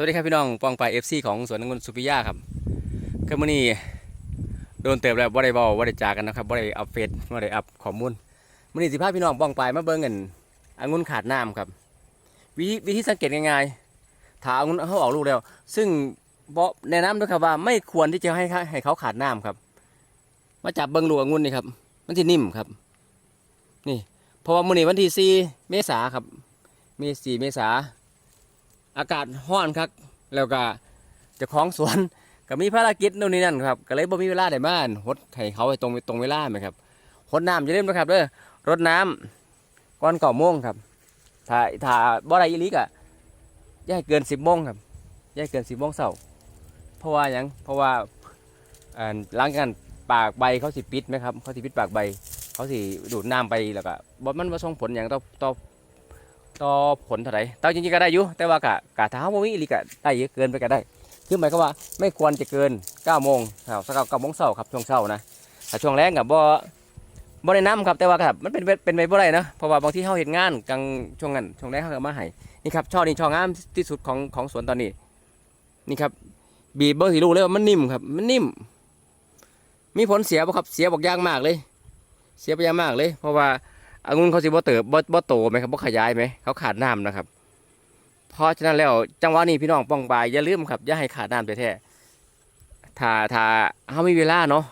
สวัสดีครับพี่น้องปองไปเอฟซีของสวนองุ่นสุพิยาครับคือมื่อนี้โดนเติบแล้วบ่ได้เว้าบ่ได้จากันนะครับบ่ได้อัปเฟซบ่ได้อัพข้อมูลมื่อนี้สิพาพี่น้องปองไปมาเบิ่งกันองุ่นขาดน้ำครับ วิธีวิธีสังเกตง่ายๆถ้าองุ่นเขาออกลูกแล้ว ซึ่งบ่แนะนำด้วยครับว่าไม่ควรที่จะให้เขาให้เขาขาดน้ำครับ มาจับเบิ่งลูกองุ่นนี่ครับมันที่นิ่มครับ นี่เพราะว่ามื่อนี้วันที่4เมษาครับเมี4เมษา อากาศร้อนครับแล้วก็เจ้าของสวนก็มีภารกิจนู่นนี่นั่นครับก็เลยบ่มีเวลาได้บ้านหดให้เขาไปตรงตรงเวลาไหมครับหดน้ำจะเริ่าลืมนะครับเด้อรดน้ำก่อนเก่าโมงครับถ้าถ้าบ่ได้อีลิกอะย่าเกินสิบโมงครับย่าเกินสิบโมงเช้าเพราะว่ายังเพราะว่าอ่างกันปากใบเขาสิปิดไหมครับเขาสิปิดปากใบ เขาสิดูดน้ำไปแล้วก็บ่มันบ่ส่งผลอย่างต่อต่อ ต่อผลเท่าไหร่แต่จริงๆก็ได้อยู่แต่ว่ากะกะถ้าเฮาบ่มีอีหลีก็ได้เยอะเกินไปก็ได้คือหมายความว่าไม่ควรจะเกิน9โมงครับสัก9โมงเช้าครับช่วงเช้านะถ้าช่วงแรงกับบ่บ่ได้น้ำครับแต่ว่าครับมันเป็นเป็นไปบ่ได้นะเพราะว่าบางที่เฮาเฮ็ดงานกลางช่วงนั้นช่วงแรงเฮาก็มาให้นี่ครับช่อนี้ช่องามที่สุดของของสวนตอนนี้นี่ครับบีบเบิ่งสิรู้เลยว่ามันนิ่มครับ มันนิ่ม มีผลเสียบ่ครับเสียบอกยางมากเลย เสียไปอย่างมากเลย เพราะว่า องุ่นเขาสิบ่เติบบ่บ่โตไหมครับบ่ขยายไหมเขาขาดน้ำนะครับ เพราะฉะนั้นแล้วจังหวะนี้พี่น้องป้องปายอย่าลืมครับอย่าให้ขาดน้ำแท้ๆถ้าถ้าเขามีเวลาเนาะ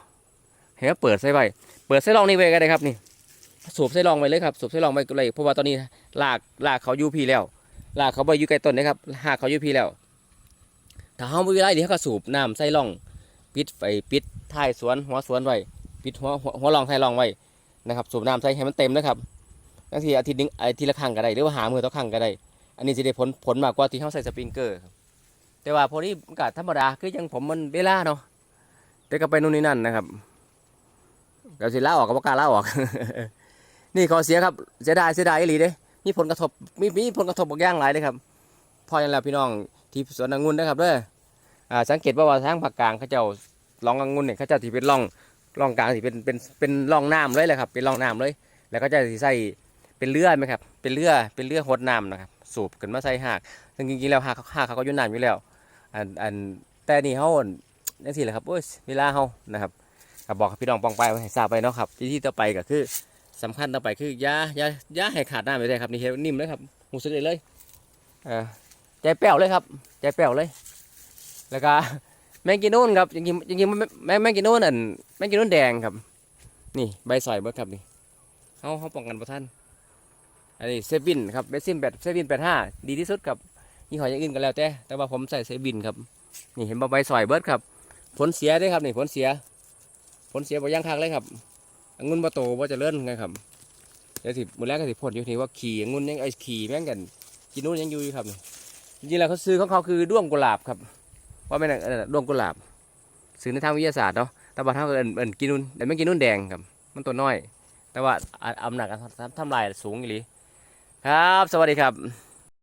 ให้เขาเปิดใส่ไว้เปิดใส่รองนี่ไว้ก็ได้ครับนี่ สูบใส่รองไว้เลยครับสูบใส่รองไว้ก็เลยเพราะว่าตอนนี้ลากลากเขายูพีแล้วลากเขาไปยู่ใกล้ต้นนะครับหากเขายูพีแล้ว ถ้าเขาไมีเวลาเดี๋ยวเขาก็สูบน้ำใส่รอง ปิดไฟปิดท้ายสวนหัวสวนไว้ปิดหัวหัวหัวรองท้ายรองไว้ นะครับสูบน้ำใส่ให้มันเต็มนะครับบางทีอาทิตย์นึงอาทิตย์ละครั้งก็ได้หรือว่าหามือต่อครั้งก็ได้ อันนี้จะได้ผลผลมากกว่าที่เขาใส่สปริงเกอร์ครับแต่ว่าพอนี้ก็ธรรมดาคือยังผมมันเวลาเนาะแต่ก็ไปนู่นนี่นั่นนะครับเก็สิลาออกก็บ่กล้าลาออก นี่ขอเสียครับเสียดายเสียดายอีหลีเด้มีผลกระทบมีมีผลกระทบบางอย่างหลายเลยครับพออย่างแล้วพี่น้องที่สวนองุ่นนะครับเด้ออ่าสังเกตว่าว่าทางภาคกลางเขาเจ้าลององุ่นเนี่ยเขาเจ้าที่เป็นร่อง ร่องกลางที่เป็นเป็นเป็นร่องน้ำเลยแหละครับเป็นร่องน้ำเลย แล้วก็จะใส่เป็นเรือไหมครับเป็นเรือเป็นเรือหดน้ำนะครับสูบขึ้นมาใส่หากซึ่งจริงๆแล้วหากหากเขาก็ยุ่น้ำอยู่แล้วอันอันแต่นี่เขานั่นสิแหละครับโอ้ยเวลาเขานะครับก็บอกพี่น้องปองไปให้ทราบไปเนาะครับวิธีต่อไปก็คือสำคัญต่อไปคือยาอยาอยาให้ขาดน้ำไปเลยครับนี่เห็นนิ่มเลยครับหูสึกเลยเลยใจแป้วเลยครับ ใจแป้วเลย แล้วก็ แมงกินนู่นครับจริงๆจริงๆแมงแมงกินนู่นอันแมงกินนู่นแดงครับ นี่ใบสอยเบิดครับนี่เขาเขาป้องกันประท่านอันนี้เซฟินครับเบสซินแปดเซฟินแปดห้าดีที่สุดครับยี่ห้ออย่างอื่นก็แล้วแต่แต่ว่าผมใส่เซฟินครับ นี่เห็นใบสอยเบิร์ครับ ผลเสียด้วยครับนี่ผลเสีย ผลเสียบ่ย่างคักเลยครับองุ่นบ่โตบ่จะเลื่อนไงครับเดี๋ยวสิมือแรกก็สิพ่นอยู่นี่ว่าขี่องุ่นยังไอ้ขี่แม่งกันกินนู่นยังอยู่อยู่ครับนี่จริงๆแล้วเขาซื้อของเขาคือด้วงกุหลาบครับ ว่าไม่นนด้วงกุหลาบซื้อในทางวิทยาศาสตร์เนาะแต่ว่าถ้าเอินเอินกินนู่นแต่ไม่กินนู่นแดงครับ มันตัวน้อย แต่ว่าอำนาจกทำลายสูงอีหลีครับ สวัสดีครับ